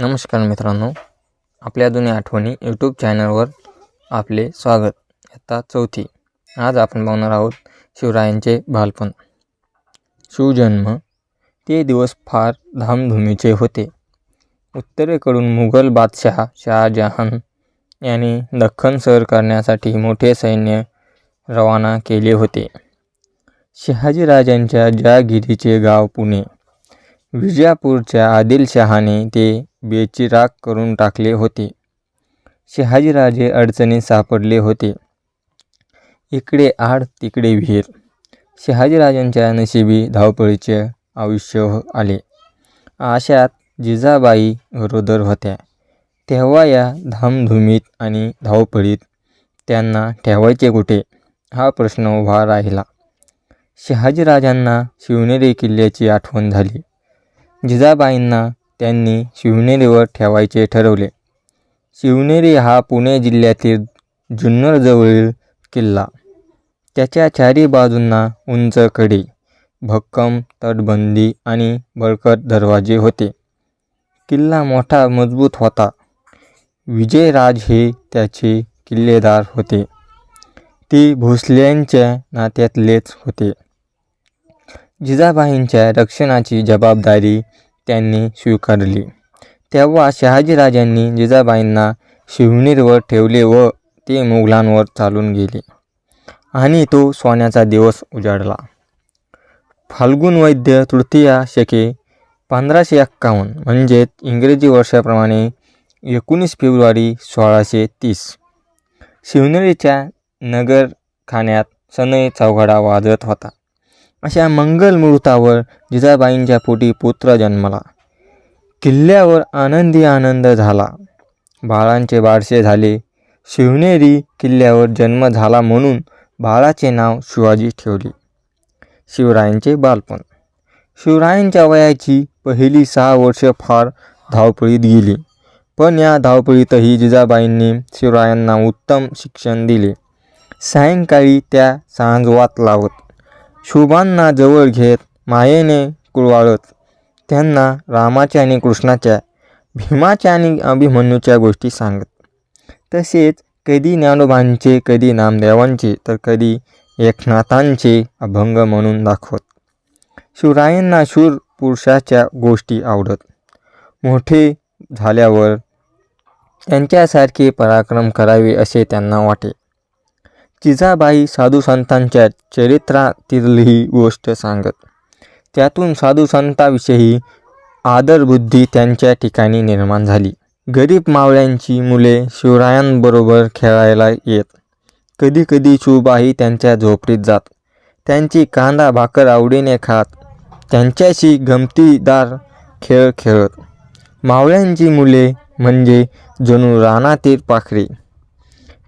नमस्कार मित्रांनो आपल्या जुन्या आठवणी यूट्यूब चॅनलवर आपले स्वागत. आता चौथी. आज आपण पाहणार आहोत शिवरायांचे बालपण. शिवजन्म. ते दिवस फार धामधुमीचे होते. उत्तरेकडून मुघल बादशाह शहाजहान यांनी दख्खन सर करण्यासाठी मोठे सैन्य रवाना केले होते. शहाजीराजांच्या जहागिरीचे गाव पुणे. विजापूरच्या आदिलशहाने ते बेचिराग करून टाकले होते. शहाजीराजे अडचणीत सापडले होते. इकडे आड तिकडे विहीर. शहाजीराजांच्या नशिबी धावपळीचे आयुष्य आले. अशात जिजाबाई गरोदर होत्या. तेव्हा या धामधुमीत आणि धावपळीत त्यांना ठेवायचे कुठे? हा प्रश्न उभा राहिला. शहाजीराजांना शिवनेरी किल्ल्याची आठवण झाली. जिजाबाईंना त्यांनी शिवनेरीवर ठेवायचे ठरवले. शिवनेरी हा पुणे जिल्ह्यातील जुन्नरजवळील किल्ला. त्याच्या चारी बाजूंना उंच कडी भक्कम तटबंदी आणि बळकट दरवाजे होते. किल्ला मोठा मजबूत होता. विजयराज हे त्याचे किल्लेदार होते. ते भोसल्यांच्या नात्यातलेच होते. जिजाबाईंच्या रक्षणाची जबाबदारी त्यांनी स्वीकारली. तेव्हा शहाजीराजांनी जिजाबाईंना शिवनेरवर ठेवले व ते मुघलांवर चालून गेले आणि तो सोन्याचा दिवस उजाडला. फाल्गुन वैद्य तृतीया शके पंधराशे एक्कावन्न म्हणजेच इंग्रजी वर्षाप्रमाणे एकोणीस फेब्रुवारी सोळाशे तीस. शिवनेरीच्या नगरखान्यात सनई चौघडा वाजत होता. अशा मंगल मुहूर्तावर जिजाबाईंच्या पोटी पुत्र जन्मला. किल्ल्यावर आनंदी आनंद झाला. बाळांचे बारसे झाले. शिवनेरी किल्ल्यावर जन्म झाला म्हणून बाळाचे नाव शिवाजी ठेवले. शिवरायांचे बालपण. शिवरायांच्या वयाची पहिली सहा वर्ष फार धावपळीत गेली. पण या धावपळीतही जिजाबाईंनी शिवरायांना उत्तम शिक्षण दिले. सायंकाळी त्या सांजवात लावत शुभांना जवळ घेत मायेने कुळवाळत. त्यांना रामाच्या आणि कृष्णाच्या भीमाच्या आणि अभिमन्यूच्या गोष्टी सांगत. तसेच कधी ज्ञानोबांचे कधी नामदेवांचे तर कधी एकनाथांचे अभंग म्हणून दाखवत. शिवरायांना शूर पुरुषाच्या गोष्टी आवडत. मोठे झाल्यावर त्यांच्यासारखे पराक्रम करावे असे त्यांना वाटे. जिजाबाई साधू संतांच्या चरित्रातीलही गोष्ट सांगत. त्यातून साधू संतांविषयी आदरबुद्धी त्यांच्या ठिकाणी निर्माण झाली. गरीब मावळ्यांची मुले शिवरायांबरोबर खेळायला येत. कधीकधी शिवबाई त्यांच्या झोपडीत जात. त्यांची कांदा भाकर आवडीने खात. त्यांच्याशी गमतीदार खेळ खेळत. मावळ्यांची मुले म्हणजे जणू रानातील पाखरे.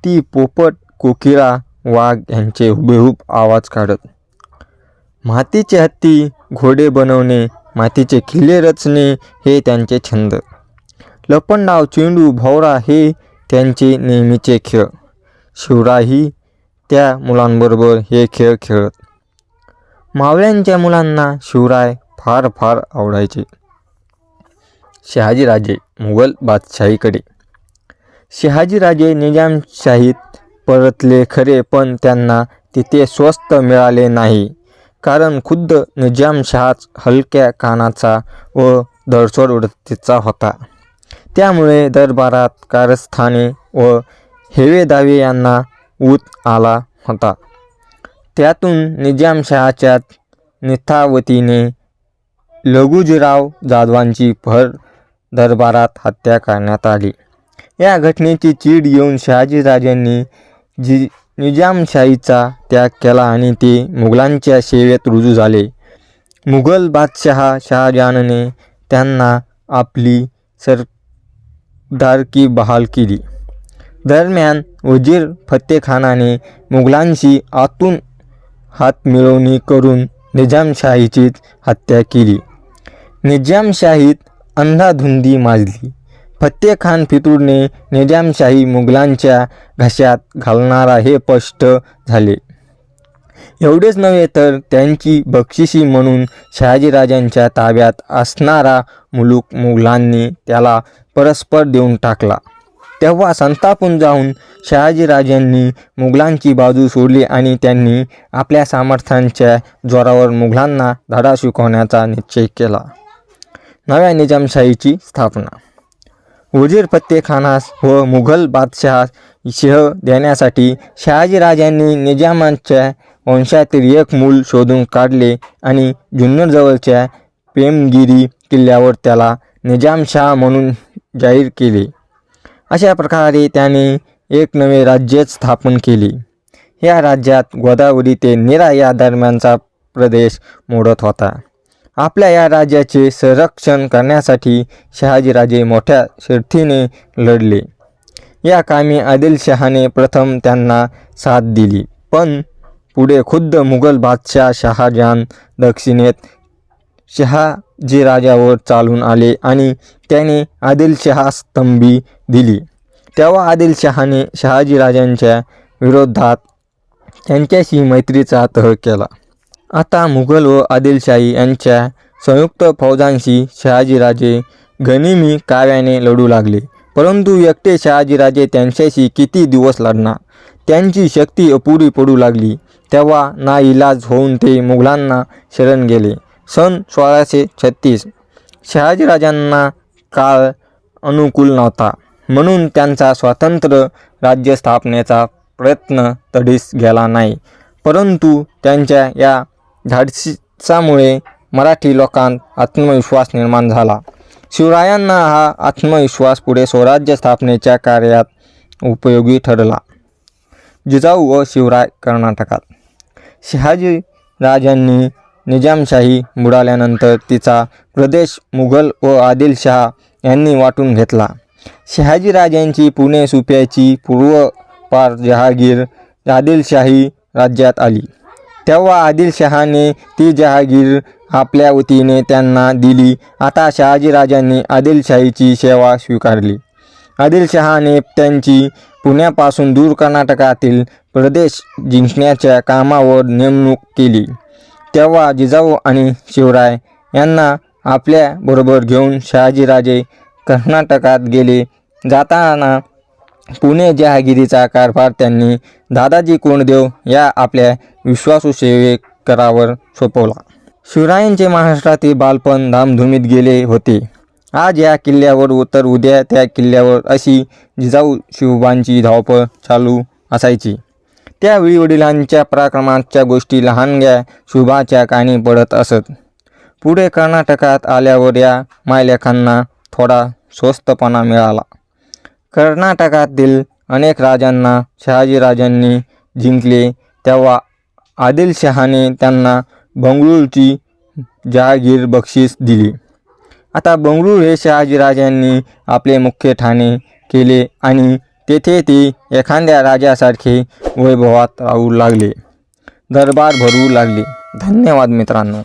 ती पोपट कोकिळा वाघ यांचे हुबेहूब आवाज काढत. मातीचे हत्ती घोडे बनवणे मातीचे किल्ले रचणे हे त्यांचे छंद. लपंडाव चेंडू भोवरा हे त्यांचे नेहमीचे खेळ. शिवराही त्या मुलांबरोबर हे खेळ खेळत. मावळ्यांच्या मुलांना शिवराय फार फार आवडायचे. शहाजीराजे मुघल बादशाहीकडे. शहाजीराजे निजामशाहीत परतले खरे पण त्यांना तिथे स्वस्त मिळाले नाही. कारण खुद्द निजामशहाच हलक्या कानाचा व दडसोड वृत्तीचा होता. त्यामुळे दरबारात कारस्थाने व हेवे दावे यांना ऊत आला होता. त्यातून निजामशहाच्या निथावतीने लघुजीराव जाधवांची भर दरबारात हत्या करण्यात आली. या घटनेची चीड येऊन शहाजीराजांनी जी निजामशाहीचा त्याग केला आणि ते मुघलांच्या सेवेत रुजू झाले. मुघल बादशहा शहाजहानने त्यांना आपली सरदारकी बहाल केली. दरम्यान वजीर फतेखानाने मुघलांशी आतून हात मिळवणी करून निजामशाहीचीच हत्या केली. निजामशाहीत अंधाधुंदी माजली. फत्तेखान फितूरने निजामशाही मुघलांच्या घशात घालणारा हे स्पष्ट झाले. एवढेच नव्हे तर त्यांची बक्षिशी म्हणून शहाजीराजांच्या ताब्यात असणारा मुलूक मुघलांनी त्याला परस्पर देऊन टाकला. तेव्हा संतापून जाऊन शहाजीराजांनी मुघलांची बाजू सोडली आणि त्यांनी आपल्या सामर्थ्यांच्या जोरावर मुघलांना धडा शिकवण्याचा निश्चय केला. नव्या निजामशाहीची स्थापना वजीर फत्तेखानास व मुघल बादशहास शह देण्यासाठी शहाजीराजांनी निजामांच्या वंशातील एक मूल शोधून काढले आणि जुन्नरजवळच्या पेमगिरी किल्ल्यावर त्याला निजामशाह म्हणून जाहीर केले. अशा प्रकारे त्याने एक नवे राज्य स्थापन केले. या राज्यात गोदावरी ते निरा या दरम्यानचा प्रदेश मोडत होता. आपल्या या राज्याचे संरक्षण करण्यासाठी शहाजीराजे मोठ्या शर्थीने लढले. या कामी आदिलशहाने प्रथम त्यांना साथ दिली. पण पुढे खुद्द मुघल बादशाह शहाजहान दक्षिणेत शहाजीराजावर चालून आले आणि त्याने आदिलशहास तंबी दिली. तेव्हा आदिलशहाने शहाजीराजांच्या विरोधात त्यांच्याशी मैत्रीचा तह केला. आता मुघल व आदिलशाही यांच्या संयुक्त फौजांशी शहाजीराजे गनिमी काव्याने लढू लागले. परंतु एकटे शहाजीराजे त्यांच्याशी किती दिवस लढणार? त्यांची शक्ती अपुरी पडू लागली. तेव्हा ना इलाज होऊन ते मुघलांना शरण गेले. सन सोळाशे छत्तीस. शहाजीराजांना काळ अनुकूल नव्हता. म्हणून त्यांचा स्वतंत्र राज्य स्थापनेचा प्रयत्न तडीस गेला नाही. परंतु त्यांच्या या धाडसीचामुळे मराठी लोकांत आत्मविश्वास निर्माण झाला. शिवरायांना हा आत्मविश्वास पुढे स्वराज्य स्थापनेच्या कार्यात उपयोगी ठरला. जिजाऊ व शिवराय कर्नाटकात. शहाजी राजांनी निजामशाही बुडाल्यानंतर तिचा प्रदेश मुघल व आदिलशहा यांनी वाटून घेतला. शहाजीराजांची पुणे सुप्याची पूर्व पार जहागीर आदिलशाही राज्यात आली. तेव्हा आदिलशहाने ती जहागीर आपल्या वतीने त्यांना दिली. आता शहाजीराजांनी आदिलशाहीची सेवा स्वीकारली. आदिलशहाने त्यांची पुण्यापासून दूर कर्नाटकातील प्रदेश जिंकण्याच्या कामावर नेमणूक केली. तेव्हा जिजाऊ आणि शिवराय यांना आपल्याबरोबर घेऊन शहाजीराजे कर्नाटकात गेले. जाताना पुणे जहागिरीचा कारभार त्यांनी दादाजी कोंडदेव या आपल्या विश्वासू सेवेकरावर सोपवला. शिवरायांचे महाराष्ट्रातील बालपण धामधुमीत गेले होते. आज या किल्ल्यावर तर उद्या त्या किल्ल्यावर अशी जिजाऊ शिवबांची धावपळ चालू असायची. त्यावेळी वडिलांच्या पराक्रमाच्या गोष्टी लहानग्या शुभाच्या कानी पडत असत. पुढे कर्नाटकात आल्यावर या मायलेखांना थोडा स्वस्तपणा मिळाला. कर्नाटकातील अनेक राजांना शहाजीराजांनी जिंकले. तेव्हा आदिलशहाने त्यांना बंगळूरची जहागीर बक्षीस दिली. आता बंगळूर हे शहाजीराजांनी आपले मुख्य ठाणे केले आणि तेथे ते एखाद्या राजासारखे वैभवात राहू लागले. दरबार भरू लागले. धन्यवाद मित्रांनो.